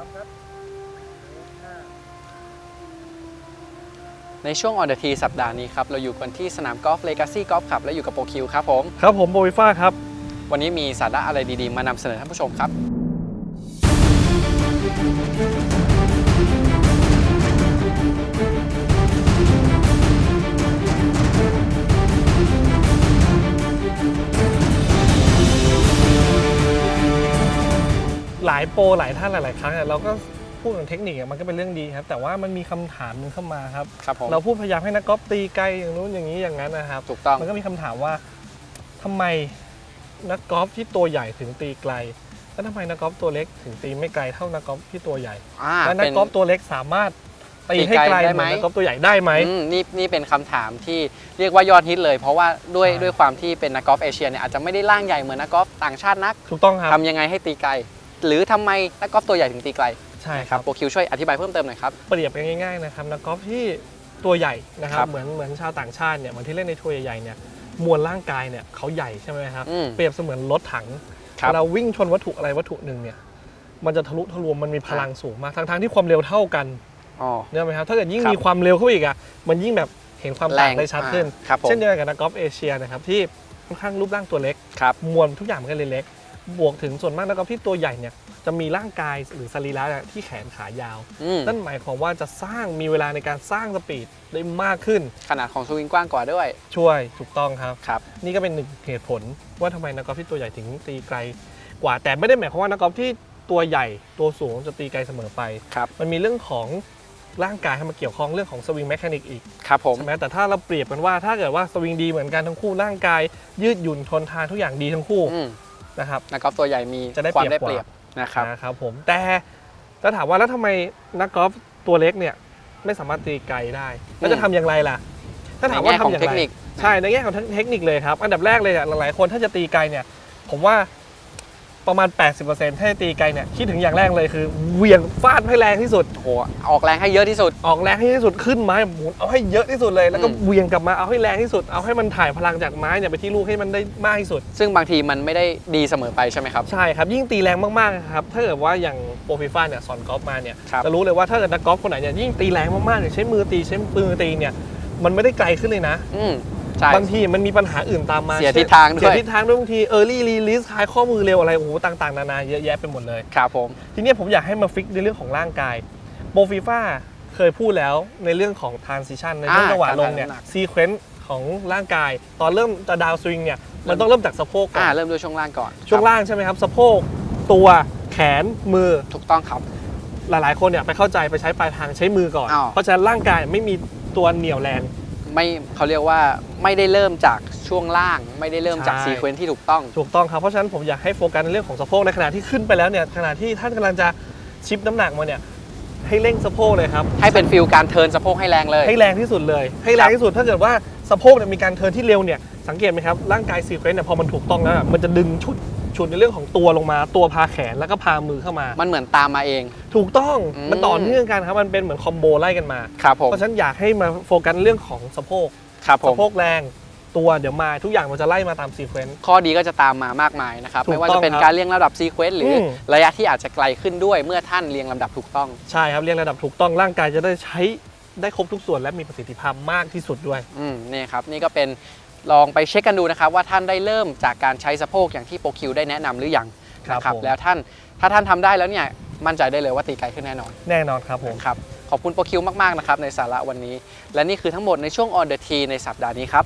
ร้อมครับห้าในช่วงออเดอร์ทีสัปดาห์นี้ครับ เราอยู่กันที่สนามกอล์ฟเลกาซี่กอล์ฟคลับและอยู่กับโปรคิวครับผม ครับผมโบวิฟ้าครับ วันนี้มีสาระอะไรดีๆ มานำเสนอท่านผู้ชมครับ โปรหลายท่านหลาย ๆ ครั้งอะเราก็พูดถึงเทคนิคอะมันก็เป็นเรื่องดีครับ แต่ว่ามันมีคำถามหนึงเข้ามาครับ ครับผม เราพูดพยายามให้นักกอล์ฟตีไกลอย่างนู้นอย่างนี้อย่างนั้นนะครับ ถูกต้อง มันก็มีคำถามว่าทำไมนักกอล์ฟที่ตัวใหญ่ถึงตีไกล แล้วทำไมนักกอล์ฟตัวเล็กถึงตีไม่ไกลเท่านักกอล์ฟที่ตัวใหญ่ อ่าและนักเป็น กอล์ฟตัวเล็กสามารถตีให้ตีไกไกลลได้เหไหม มือนนักกอล์ฟตัวใหญ่ได้ไหม อืมนี่นี่เป็นคำถามที่เรียกว่ายอดฮิตเลย เพราะว่าด้วยใช่ ด้วยความที่เป็นนักกอล์ฟเอเชียเนี่ยอาจจะไม่ได้ร่างใหญ่เหมือนนักกอล์ฟต่างชาตินักถูกต้องครับ ทำยังไงให้ตีไกล หรือทำไมนักกอล์ฟตัวใหญ่ถึงตีไกลใช่คครัรับบโปรคิวช่วยอธิบายเพิ่มเติมหน่อยครับเปรียบกันง่ายๆนะครับนักกอล์ฟที่ตัวใหญ่นะคครัรับบเหมือนเหมือนชาวต่างชาติเนี่ยเหมือนที่เล่นในทัวร์ใหญ่ๆเนี่ยมวลร่างกายเนี่ยเขาใหญ่ใช่ไหมครับอืมเปรียบเสมือนรถถังครับเวลาวิ่งชนวัตถุอะไรวัตถุหนึ่งเนี่ยมันจะทะลุทะลวงมันมีพลังสูงมากทั้งๆที่ความเร็วเท่ากันอ๋อเนี่ยไหมครับถ้าเกิดยิ่งครับมีความเร็วเข้าไปอีกอะมันยิ่งแบบเห็นความต่างได้ชัดขึ้นอ่าครับผมเช่นเดียวกันกับนักกอล์ฟเอเชียนะครับที่ค่อนข้างรูปร่างตัวเล็กครับมวลทุกอย่างมันก็เลยเล็ก บวกถึงส่วนมากนักกอล์ฟที่ตัวใหญ่เนี่ยจะมีร่างกายหรือสรีระเนี่ยที่แขนขายาว อืมนั่นหมายความว่าจะสร้างมีเวลาในการสร้างสปีดได้มากขึ้น ขนาดของสวิงกว้างกว่าด้วยช่วยถูกต้องครับ ครับ นี่ก็เป็นหนึ่งเหตุผลว่าทำไมนักกอล์ฟที่ตัวใหญ่ถึงตีไกลกว่าแต่ไม่ได้หมายความว่านักกอล์ฟที่ตัวใหญ่ตัวสูงจะตีไกลเสมอไป ครับ มันมีเรื่องของร่างกายให้มาเกี่ยวข้องเรื่องของสวิงแมคานิกอีกครับผม ใช่ไหมแต่ถ้าเราเปรียบกันว่าถ้าเกิดว่าสวิงดีเหมือนกันทั้งคู่ร่างกายยืดหยุ่นทนทานทุกอย่างดีทั้งคู่ อืม นะครับนักกอล์ฟตัวใหญ่มีจะได้ความเปรีได้ยบกว่าเปรียบนะครับนะครับผมแต่ถ้าถามว่าแล้วทำไมนักกอล์ฟตัวเล็กเนี่ยไม่สามารถตีไกลได้ แล้วจะทำอย่างไรล่ะ ถ้าถามว่าในแง่ของทำอย่างเทไรคนิคใช่ในแง่ของเทคนิคเลยครับ อันดับแรกเลยเนี่ยหลายๆคนถ้าจะตีไกลเนี่ย ผมว่า ประมาณ 80%ถ้าจะตีไกลเนี่ยคิดถึงอย่างแรกเลยคือเหวี่ยงฟาดให้แรงที่สุด โอ้โหออกแรงให้เยอะที่สุด ออกแรงให้ที่สุดขึ้นไม้หมุนเอาให้เยอะที่สุดเลยแล้วก็อืม เหวี่ยงกลับมาเอาให้แรงที่สุดเอาให้มันถ่ายพลังจากไม้เนี่ยไปที่ลูกให้มันได้มากที่สุด ซึ่งบางทีมันไม่ได้ดีเสมอไปใช่ไหมครับ ใช่ครับ ยิ่งตีแรงมากๆครับถ้าเกิดว่าอย่างโปรฟีฟ่าเนี่ยสอนกอล์ฟมาเนี่ยครับ จะรู้เลยว่าถ้าเกิดนักกอล์ฟคนไหนเนี่ยยิ่งตีแรงมากๆเนี่ยใช้มือตีใช้ปืนตีเนี่ยมันไม่ได้ไกลขึ้นเลยนะ อืม ใช่บางทีมันมีปัญหาอื่นตามมาเสียช่นทิศทางด้วย เสียทิศทางด้วยบางที early release คลายข้อมือเร็วอะไรโอ้โหต่างๆ นานาเยอะแยะไปหมดเลยครับผม ทีเนี้ยผมอยากให้มาฟิกในเรื่องของร่างกายโปรฟีฟ่าเคยพูดแล้วในเรื่องของ transition ในช่วงอ่าจังหวะการลงเนี่ยถ่ายน้ำหนัก sequence ของร่างกาย ตอนเริ่มจะดาวสวิงเนี่ยมันต้องเริ่มจากสะโพกก่ออ่านเริ่มด้วยช่วงล่างก่อน ช่วงครับล่างใช่ไหมครับสะโพกตัวแขนมือถูกต้องครับ หลายๆ คนเนี่ยไปเข้าใจไปใช้ปลายทางใช้มือก่อนอ้าวเพราะฉะนั้นร่างกายไม่มีตัวเหนี่ยวแรง ไม่เขาเรียกว่าไม่ได้เริ่มจากช่วงล่าง ไม่ได้เริ่มจากใช่ ซีเควนซ์ที่ถูกต้อง ถูกต้องครับ เพราะฉะนั้นผมอยากให้โฟกัสในเรื่องของสะโพกในขณะที่ขึ้นไปแล้วเนี่ยขณะที่ท่านกำลังจะชิปน้ำหนักมาเนี่ยให้เร่งสะโพกเลยครับ ให้เป็นฟิลการเทิร์นสะโพกให้แรงเลย ให้แรงที่สุดเลย ให้แรงที่สุดถ้าเกิดว่าสะโพกเนี่ยมีการเทิร์นที่เร็วเนี่ยสังเกตไหมครับร่างกายซีเควนต์เนี่ยพอมันถูกต้องแล้วอะมันจะดึงชุด ชุดในเรื่องของตัวลงมา ตัวพาแขนแล้วก็พามือเข้ามา มันเหมือนตามมาเอง ถูกต้องอืมมันต่อเนื่องกันครับมันเป็นเหมือนคอมโบไล่กันมาครับผมเพราะฉะนั้นอยากให้มาโฟกัสเรื่องของสะโพกครับผสะมโพกแรงตัวเดี๋ยวมาทุกอย่างมันจะไล่มาตามซีเควนต์ข้อดีก็จะตามมามากมายนะครับถูกไม่ว่าต้จะองเป็นครับการเรียงลำดับซีเควนซ์หรืออมระยะที่อาจจะไกลขึ้นด้วยเมื่อท่านเรียงลำดับถูกต้อง ใช่ครับเรียงระดับถูกต้องร่างกายจะได้ใช้ได้ครบทุกส่วนและมีประสิทธิภาพมากที่สุดด้วย อืมนี่ครับ นี่ก็เป็น ลองไปเช็คกันดูนะครับว่าท่านได้เริ่มจากการใช้สะโพกอย่างที่โปรคิวได้แนะนำหรือยังครับนะครับผม แล้วท่านถ้าท่านทำได้แล้วเนี่ยมั่นใจได้เลยว่าตีไกลขึ้นแน่นอน แน่นอนครับผม ครับขอบคุณโปรคิวมาก ๆ นะครับ ในสาระวันนี้ และนี่คือทั้งหมดในช่วง On the Tee ในสัปดาห์นี้ครับ